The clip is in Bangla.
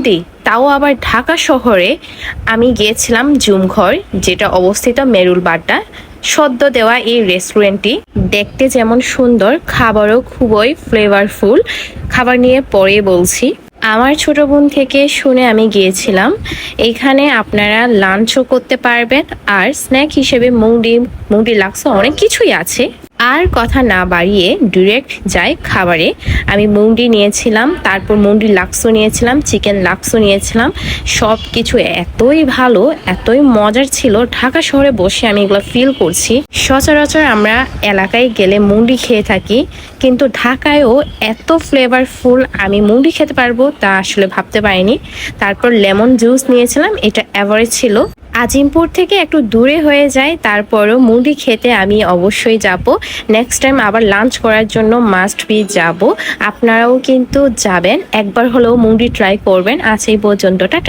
মুন্ডি তাও আবার ঢাকা শহরে আমি গিয়েছিলাম জুমঘর যেটা অবস্থিত মেরুল বাড্ডা। সদ্য দেওয়া এই রেস্টুরেন্টটি দেখতে যেমন সুন্দর, খাবারও খুবই ফ্লেভারফুল খাবার নিয়ে পরে বলছি, আমার ছোট বোন থেকে শুনে আমি গিয়েছিলাম। এখানে আপনারা লাঞ্চও করতে পারবেন, আর স্ন্যাক হিসেবে মুংডি মুংডি, লাক্স অনেক কিছুই আছে। আর কথা না বাড়িয়ে ডিরেক্ট যাই খাবারে। আমি মুন্ডি নিয়েছিলাম, তারপর মুন্ডি লাক্সো নিয়েছিলাম, চিকেন লাক্সো নিয়েছিলাম। সব কিছু এতই ভালো, এতই মজার ছিল। ঢাকা শহরে বসে আমি এগুলো ফিল করছি। সচরাচর আমরা এলাকায় গেলে মুন্ডি খেয়ে থাকি, কিন্তু ঢাকায়ও এত ফ্লেভারফুল আমি মুন্ডি খেতে পারব তা আসলে ভাবতে পারিনি। তারপর লেমন জুস নিয়েছিলাম, এটা অ্যাভারেজ ছিল। আজিমপুর থেকে একটু দূরে হয়ে যায়, তারপরও মুড়ি খেতে আমি অবশ্যই যাব। নেক্সট টাইম আবার লাঞ্চ করার জন্য মাস্ট বি যাব। আপনারাও কিন্তু যাবেন। একবার হলেও মুড়ি ট্রাই করবেন। আজ এই পর্যন্ত, টাটা।